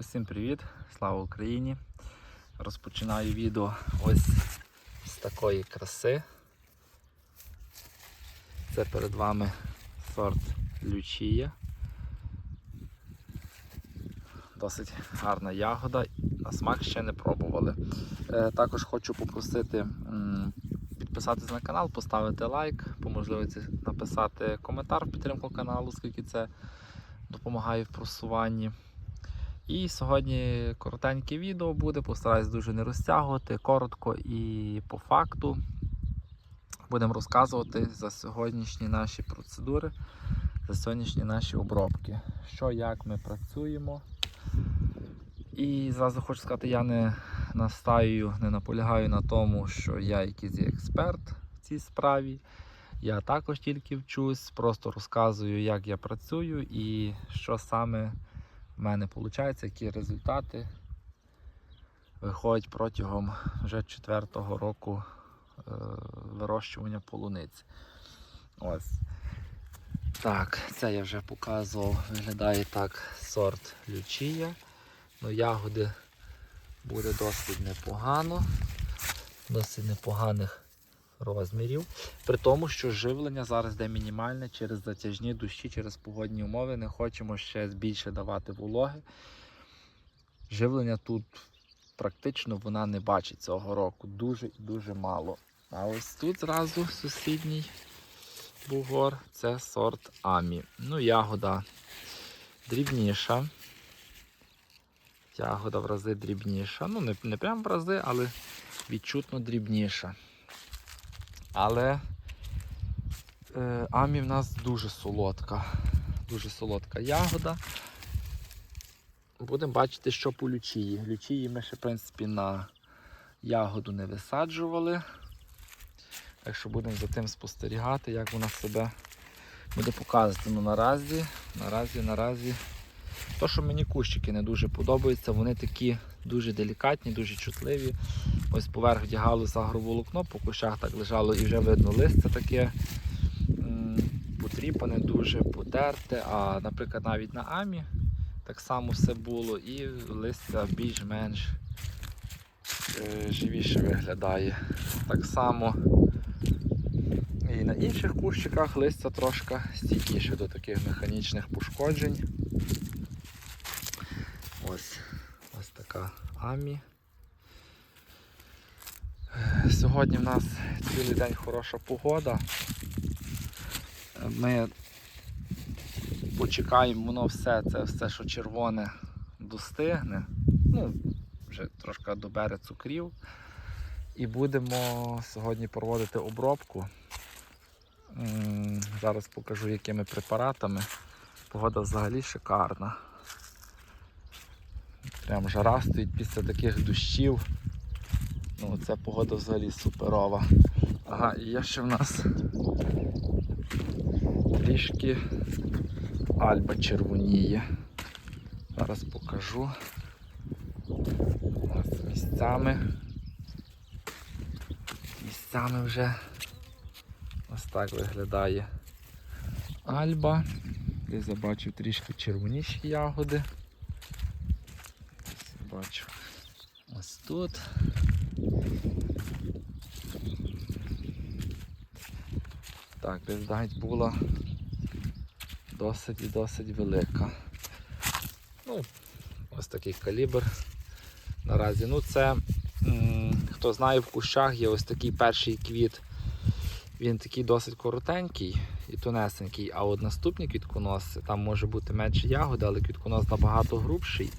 Усім привіт! Слава Україні! Розпочинаю відео ось з такої краси. Це перед вами сорт Лючія. Досить гарна ягода, на смак ще не пробували. Е, Також хочу попросити м, підписатися на канал, поставити лайк, по можливості написати коментар в підтримку каналу, оскільки це допомагає в просуванні. І сьогодні коротеньке відео буде, постараюсь дуже не розтягувати, коротко і по факту. Будемо розказувати за сьогоднішні наші процедури, за сьогоднішні наші обробки. Що, як ми працюємо. І зразу хочу сказати, я не настаю, не наполягаю на тому, що я якийсь експерт в цій справі. Я також тільки вчусь, просто розказую, як я працюю і що саме в мене виходить, які результати виходять протягом вже четвертого року е, вирощування полуниці. Ось. Так, це я вже показував, виглядає так сорт Лючія. Ну, ягоди буде досить непогано, досить непоганих розмірів. При тому, що живлення зараз йде мінімальне через затяжні дощі, через погодні умови. Не хочемо ще більше давати вологи. Живлення тут практично вона не бачить цього року. Дуже і дуже мало. А ось тут зразу сусідній бугор це сорт Амі. Ну, ягода дрібніша. Ягода в рази дрібніша. Ну, не, не прям в рази, але відчутно дрібніша. Але е, амі в нас дуже солодка. Дуже солодка ягода. Будемо бачити, що по лючії. Лючії ми ще, в принципі, на ягоду не висаджували. Так що будемо за тим спостерігати, як вона себе буде показувати. Ну наразі, наразі, наразі. То, що мені кущики не дуже подобаються, вони такі дуже делікатні, дуже чутливі. Ось поверх вдягалося агроволокно, по кущах так лежало і вже видно листя таке потріпане, дуже потерте. А, наприклад, навіть на амі так само все було і листя більш-менш е, живіше виглядає. Так само і на інших кущиках листя трошки стійкіше до таких механічних пошкоджень. Ось ось така амі. Сьогодні в нас цілий день хороша погода. Ми почекаємо, воно все, це все, що червоне, достигне. Ну, вже трошки добере цукрів. І будемо сьогодні проводити обробку. Зараз покажу, якими препаратами. Погода взагалі шикарна. Прям жара стоїть після таких дощів. Ну, це погода взагалі суперова. Ага, і є ще в нас трішки альба червоніє. Зараз покажу. Ось місцями. Місцями вже ось так виглядає альба. Десь я бачив трішки червоніші ягоди. Ось бачу. Ось тут. Так, навіть була досить і досить велика. Ну, ось такий калібр наразі. Ну це, хто знає, в кущах є ось такий перший квіт. Він такий досить коротенький і тонесенький, а от наступні квітконоси, там може бути менше ягоди, але квітконос набагато грубший.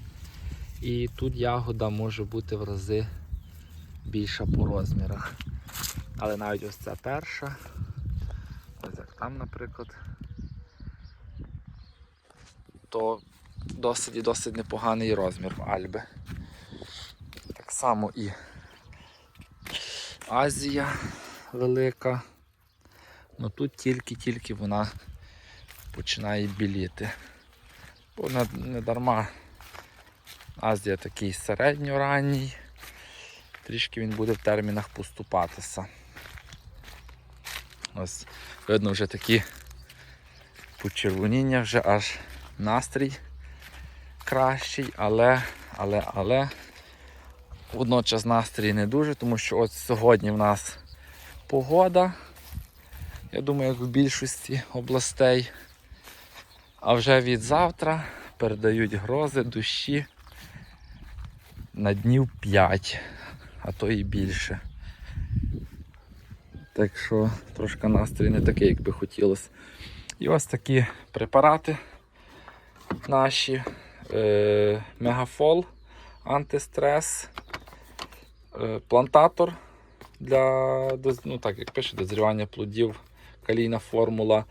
І тут ягода може бути в рази більша по розмірах. Але навіть ось ця перша, ось як там, наприклад, то досить і досить непоганий розмір в Альби. Так само і Азія велика. Ну тут тільки-тільки вона починає біліти. Бо не дарма Азія такий середньоранній. Трішки він буде в термінах поступатися. Ось видно вже такі почервоніння, вже аж настрій кращий, але, але, але водночас настрій не дуже, тому що от сьогодні в нас погода. Я думаю, як в більшості областей. А вже від завтра передають грози, дощі на днів 5, а то і більше. Так що трошки настрій не такий, як би хотілося. І ось такі препарати наші. Е, Мегафол, антистрес, е, плантатор для ну, так, як пише, дозрівання плодів, калійна формула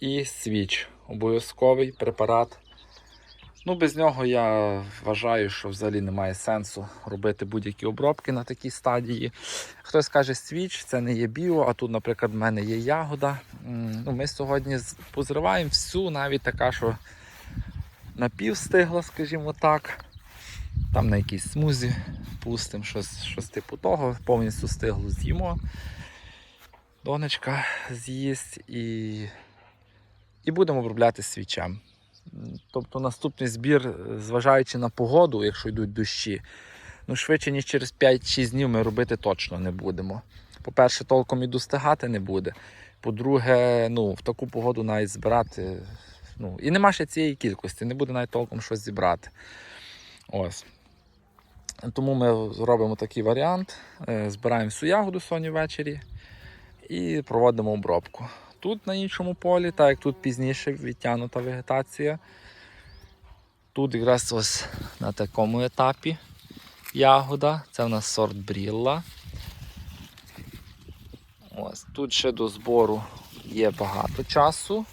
і свіч. Обов'язковий препарат. Ну, без нього я вважаю, що взагалі немає сенсу робити будь-які обробки на такій стадії. Хтось каже, свіч, це не є біо, а тут, наприклад, в мене є ягода. Ну, ми сьогодні позриваємо всю, навіть така, що напівстигла, скажімо так. Там на якійсь смузі пустимо, щось, щось типу того, повністю стиглу з'їмо. Донечка з'їсть і, і будемо обробляти свічем. Тобто наступний збір, е, зважаючи на погоду, якщо йдуть дощі, ну швидше, ніж через 5-6 днів ми робити точно не будемо. По-перше, толком і достигати не буде. По-друге, ну, в таку погоду навіть збирати. Ну, і нема ще цієї кількості, не буде навіть толком щось зібрати. Ось. Тому ми робимо такий варіант. е, Збираємо всю ягоду сьогодні ввечері і проводимо обробку. Тут на іншому полі, так як тут пізніше відтягнута вегетація. Тут якраз ось на такому етапі ягода. Це в нас сорт Брілла. Ось, тут ще до збору є багато часу.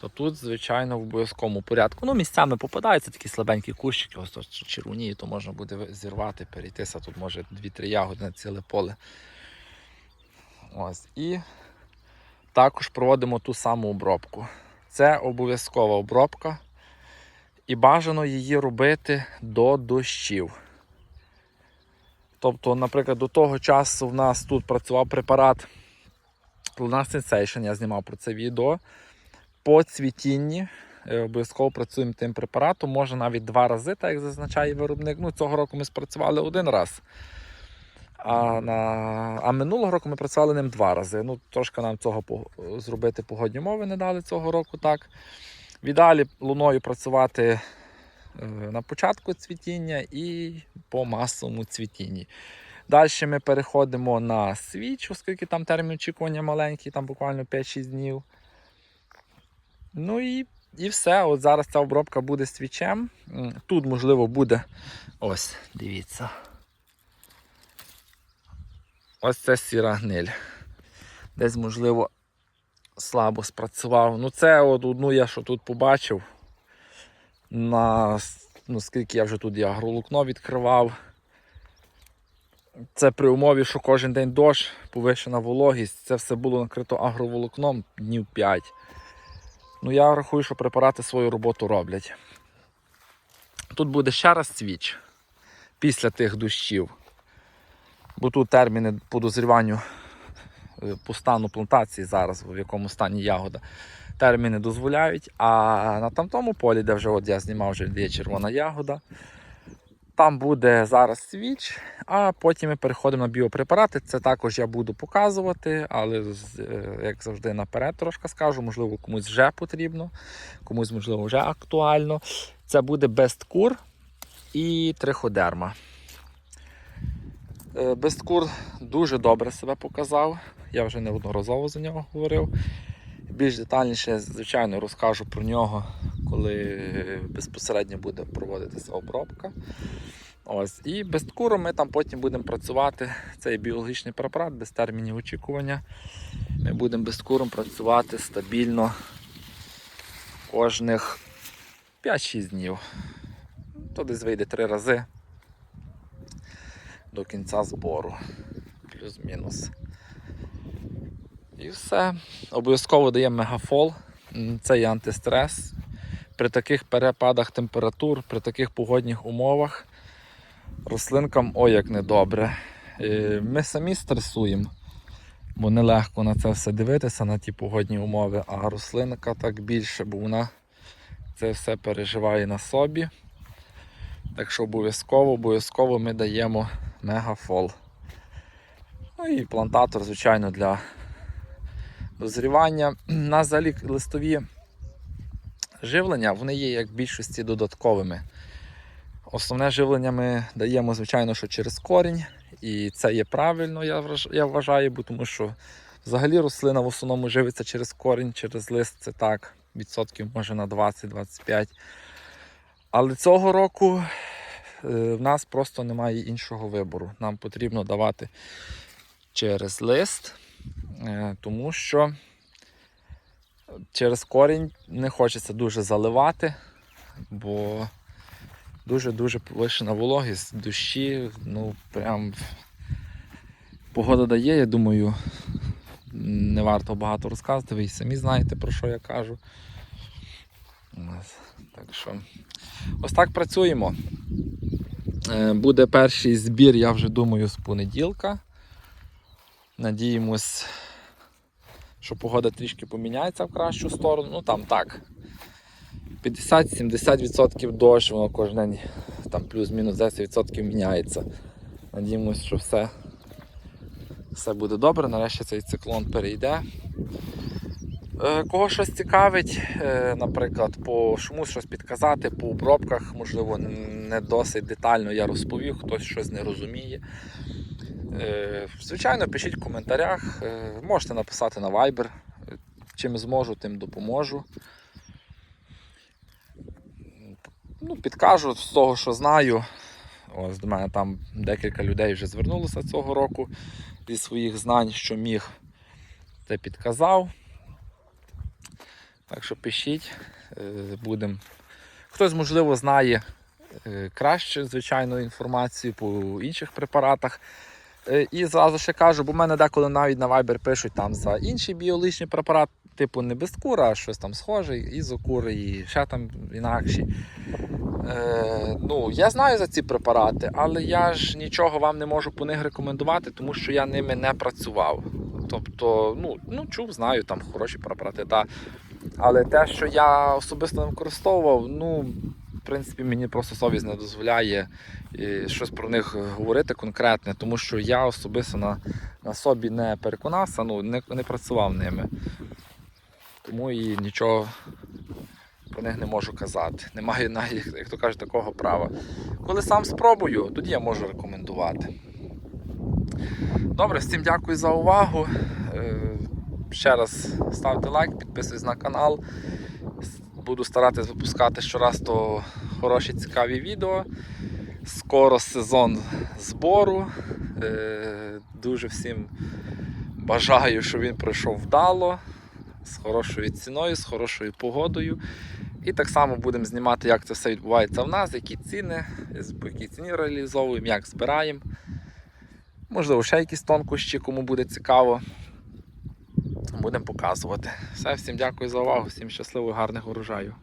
То тут, звичайно, в обов'язковому порядку. Ну, місцями попадаються такі слабенькі кущики, ось тут червоніє, то можна буде зірвати, перейтися. Тут може 2-3 ягоди на ціле поле. Ось. І також проводимо ту саму обробку. Це обов'язкова обробка. І бажано її робити до дощів. Тобто, наприклад, до того часу в нас тут працював препарат Lunar Sensation, я знімав про це відео. По цвітінні е, обов'язково працюємо тим препаратом, може навіть два рази, так як зазначає виробник. Ну, цього року ми спрацювали один раз. А, на... а минулого року ми працювали ним два рази. Ну, трошки нам цього зробити погодні умови не дали цього року. так. В луною працювати е, на початку цвітіння і по масовому цвітінні. Далі ми переходимо на свіч, оскільки там термін очікування маленький, там буквально 5-6 днів. Ну і, і все. От зараз ця обробка буде свічем. Тут, можливо, буде. Ось, дивіться. Ось це сіра гниль. Десь, можливо, слабо спрацював. Ну, це от одну я що тут побачив. На ну, скільки я вже тут і агролукно відкривав. Це при умові, що кожен день дощ, повищена вологість, це все було накрито агроволокном днів 5. Ну, я рахую, що препарати свою роботу роблять. Тут буде ще раз свіч після тих дощів. Бо тут терміни по дозріванню е, по стану плантації зараз, в якому стані ягода, терміни дозволяють. А на тамтому полі, де вже от я знімав, вже є червона ягода. Там буде зараз свіч, а потім ми переходимо на біопрепарати. Це також я буду показувати, але е, як завжди наперед трошки скажу, можливо, комусь вже потрібно, комусь, можливо, вже актуально. Це буде Бесткур і триходерма. Е, Бесткур дуже добре себе показав. Я вже неодноразово за нього говорив. Більш детальніше, звичайно, розкажу про нього, коли безпосередньо буде проводитися обробка. Ось. І без ми там потім будемо працювати. Це є біологічний препарат без термінів очікування. Ми будемо без ткуром працювати стабільно кожних 5-6 днів. То десь вийде 3 рази до кінця збору. Плюс-мінус. І все. Обов'язково даємо мегафол. Це є антистрес. При таких перепадах температур, при таких погодних умовах рослинкам ой як недобре. Е, Ми самі стресуємо, бо нелегко на це все дивитися, на ті погодні умови, а рослинка так більше, бо вона це все переживає на собі. Так що обов'язково, обов'язково ми даємо мегафол. Ну і плантатор, звичайно, для дозрівання. У нас взагалі листові живлення, вони є як в більшості додатковими. Основне живлення ми даємо, звичайно, що через корінь. І це є правильно, я вважаю, бо тому що взагалі рослина в основному живиться через корінь, через лист, це так, відсотків може на 20-25. Але цього року е, в нас просто немає іншого вибору. Нам потрібно давати через лист, е, тому що через корінь не хочеться дуже заливати, бо дуже-дуже повищена вологість, дощі, ну прям погода дає, я думаю, не варто багато розказувати, ви й самі знаєте, про що я кажу. Так що ось так працюємо. Е, Буде перший збір, я вже думаю, з понеділка. Надіємось, що погода трішки поміняється в кращу сторону. Ну там так. 50-70% дощ, воно кожен день там плюс-мінус 10% міняється. Надіємось, що все, все буде добре. Нарешті цей циклон перейде. Е, Кого щось цікавить, е, наприклад, по чомусь щось підказати, по обробках, можливо, не досить детально я розповів, хтось щось не розуміє. Е, Звичайно, пишіть в коментарях, можете написати на Viber. Чим зможу, тим допоможу. Ну, підкажу з того, що знаю. Ось до мене там декілька людей вже звернулося цього року зі своїх знань, що міг, це підказав. Так що пишіть, будемо. Хтось, можливо, знає е, краще, звичайно, інформацію по інших препаратах. Е, І зразу ще кажу, бо в мене деколи навіть на Viber пишуть там за інший біологічний препарат, типу не безкура, а щось там схоже, ізокури і ще там інакші. Е, ну, я знаю за ці препарати, але я ж нічого вам не можу по них рекомендувати, тому що я ними не працював. Тобто, ну, ну чув, знаю, там хороші препарати, та. Але те, що я особисто не використовував, ну, в принципі, мені просто совість не дозволяє щось про них говорити конкретне, тому що я особисто на, на собі не переконався, ну, не, не працював ними. Тому і нічого про них не можу казати. Немає навіть, як то кажуть, такого права. Коли сам спробую, тоді я можу рекомендувати. Добре, всім дякую за увагу. Ще раз ставте лайк, підписуйтесь на канал. Буду старатись випускати щораз то хороші цікаві відео. Скоро сезон збору. Е, Дуже всім бажаю, щоб він пройшов вдало, з хорошою ціною, з хорошою погодою. І так само будемо знімати, як це все відбувається в нас, які ціни, по якій ціні реалізовуємо, як збираємо. Можливо, ще якісь тонкощі, кому буде цікаво. Будемо показувати. Все, всім дякую за увагу, всім щасливо, гарних урожаю.